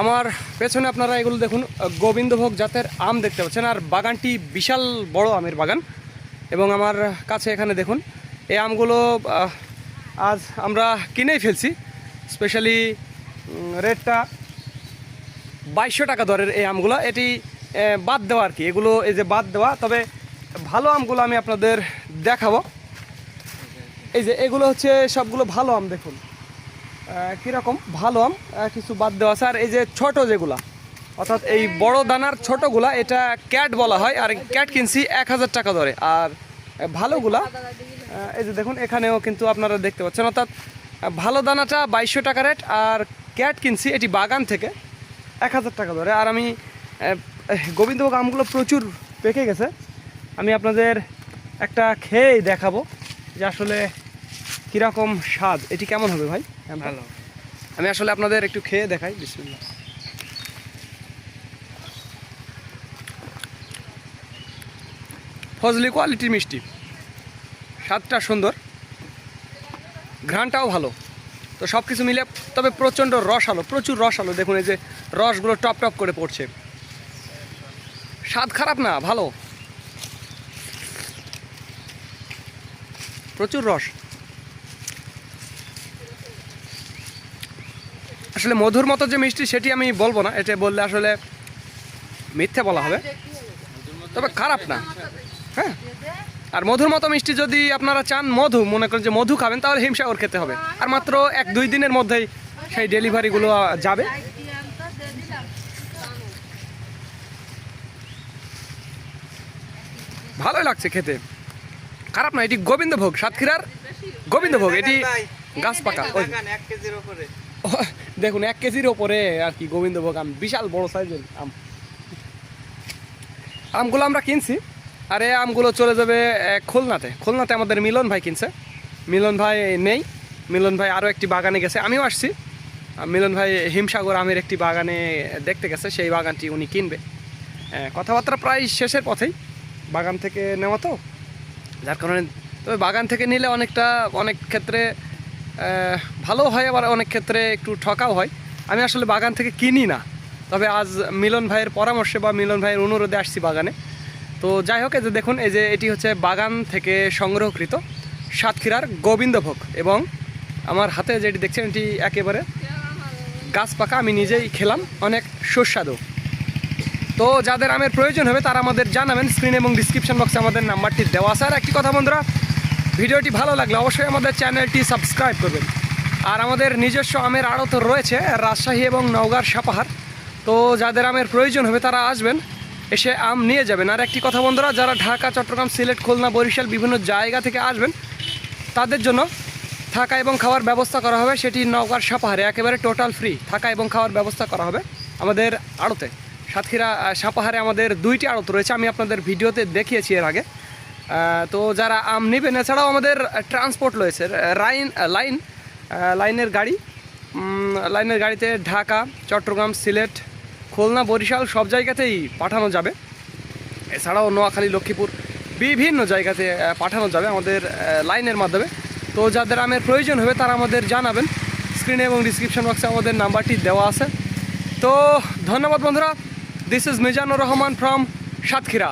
আমার পেছনে আপনারা এগুলো দেখুন গোবিন্দভোগ জাতের আম দেখতে পাচ্ছেন, আর বাগানটি বিশাল বড় আমের বাগান। এবং আমার কাছে এখানে দেখুন, এই আমগুলো আজ আমরা কিনেই ফেলছি, স্পেশালি রেটটা বাইশশো টাকা দরের এই আমগুলো। এটি বাদ দেওয়া আর কি, এগুলো এই যে বাদ দেওয়া, তবে ভালো আমগুলো আমি আপনাদের দেখাবো। এই যে এগুলো হচ্ছে সবগুলো ভালো আম দেখুন। কীরকম? ভালো আম কিছু বাদ দেওয়া আছে। আর এই যে ছোট যেগুলা, অর্থাৎ এই বড় দানার ছোটগুলা, এটা ক্যাট বলা হয়, আর ক্যাট কিনছি এক হাজার টাকা দরে। আর ভালোগুলা এই যে দেখুন, এখানেও কিন্তু আপনারা দেখতে পাচ্ছেন, অর্থাৎ ভালো দানাটা বাইশশো টাকা রেট, আর ক্যাট কিনছি এটি বাগান থেকে এক হাজার টাকা ধরে আর আমি গোবিন্দভোগ আমগুলো প্রচুর পেকে গেছে। আমি আপনাদের একটা খেয়েই দেখাবো যে আসলে কীরকম স্বাদ? এটি কেমন হবে ভাই? ভালো। আমি আসলে আপনাদের একটু খেয়ে দেখাই বিসমিল্লাহ। ফজলি কোয়ালিটির মিষ্টি। স্বাদটা সুন্দর ঘ্রাণটাও ভালো। তো সব কিছু মিলে তবে প্রচণ্ড রস আলো প্রচুর রস আলো। দেখুন এই যে রসগুলো টপ টপ করে পড়ছে। স্বাদ খারাপ না ভালো। প্রচুর রস। আসলে মধুর মতো যে মিষ্টি সেটি আমি বলব না এটা বললে আসলে মিথ্যে বলা হবে। তবে খারাপ না। হ্যাঁ। আর মধুর মতো মিষ্টি যদি আপনারা চান মধু মনে করেন যে মধু খাবেন তাহলে হিমসাগর খেতে হবে। আর মাত্র এক দুই দিনের মধ্যেই সেই ডেলিভারিগুলো যাবে। ভালোই লাগছে খেতে। খারাপ না এটি গোবিন্দভোগ সাতক্ষীরার গোবিন্দভোগ এটি গাছ পাকা দেখুন, এক কেজির ওপরে আর কি গোবিন্দভোগ আম, বিশাল বড় সাইজের আম। আমগুলো আমরা কিনছি, আর এই আমগুলো চলে যাবে খুলনাতে। খুলনাতে আমাদের মিলন ভাই কিনছে। মিলন ভাই নেই। মিলন ভাই আরও একটি বাগানে গেছে। আমিও আসছি। মিলন ভাই হিমসাগর আমের একটি বাগানে দেখতে গেছে। সেই বাগানটি উনি কিনবে। কথাবার্তা প্রায় শেষের পথেই বাগান থেকে নেওয়া তো। যার কারণে তবে বাগান থেকে নিলে অনেকটা, অনেক ক্ষেত্রে ভালো হয় আবার অনেক ক্ষেত্রে একটু ঠকাও হয়। আমি আসলে বাগান থেকে কিনি না। তবে আজ মিলন ভাইয়ের পরামর্শে বা মিলন ভাইয়ের অনুরোধে আসছি বাগানে। তো যাই হোক যে দেখুন, এই যে এটি হচ্ছে বাগান থেকে সংগ্রহকৃত সাতক্ষীরার গোবিন্দভোগ এবং আমার হাতে যেটি দেখছেন, এটি একেবারে গাছ পাকা, আমি নিজেই খেলাম, অনেক সুস্বাদু। তো যাদের আমের প্রয়োজন হবে, তারা আমাদের জানাবেন স্ক্রিন এবং ডিসক্রিপশন বক্সে আমাদের নাম্বারটি দেওয়া আছে। আর একটি কথা বন্ধুরা ভিডিওটি ভালো লাগলে অবশ্যই আমাদের চ্যানেলটি সাবস্ক্রাইব করবেন। আর আমাদের নিজস্ব আমের আড়ত রয়েছে, রাজশাহী এবং নওগাঁর সাপাহার। তো যাদের আমের প্রয়োজন হবে তারা আসবেন, এসে আম নিয়ে যাবেন। আর একটি কথা বন্ধুরা, যারা ঢাকা, চট্টগ্রাম, সিলেট, খুলনা, বরিশাল বিভিন্ন জায়গা থেকে আসবেন, তাদের জন্য থাকা এবং খাওয়ার ব্যবস্থা করা হবে। সেটি নওগাঁর সাপাহারে, একেবারে টোটাল ফ্রি থাকা এবং খাওয়ার ব্যবস্থা করা হবে আমাদের আড়তে। সাতক্ষীরা সাপাহারে আমাদের দুইটি আড়ত রয়েছে। আমি আপনাদের ভিডিওতে দেখিয়েছি এর আগে। তো যারা আম নেবেন, এছাড়াও আমাদের ট্রান্সপোর্ট রয়েছে। লাইন লাইন লাইনের গাড়ি লাইনের গাড়িতে ঢাকা, চট্টগ্রাম, সিলেট, খুলনা, বরিশাল সব জায়গাতেই পাঠানো যাবে। এছাড়াও নোয়াখালী, লক্ষ্মীপুর বিভিন্ন জায়গাতে পাঠানো যাবে আমাদের লাইনের মাধ্যমে। তো যাদের আমের প্রয়োজন হবে, তারা আমাদের জানাবেন। স্ক্রিনে এবং ডিসক্রিপশন বক্সে আমাদের নাম্বারটি দেওয়া আছে। তো ধন্যবাদ বন্ধুরা। This is Mizanur Rahman from Satkhira.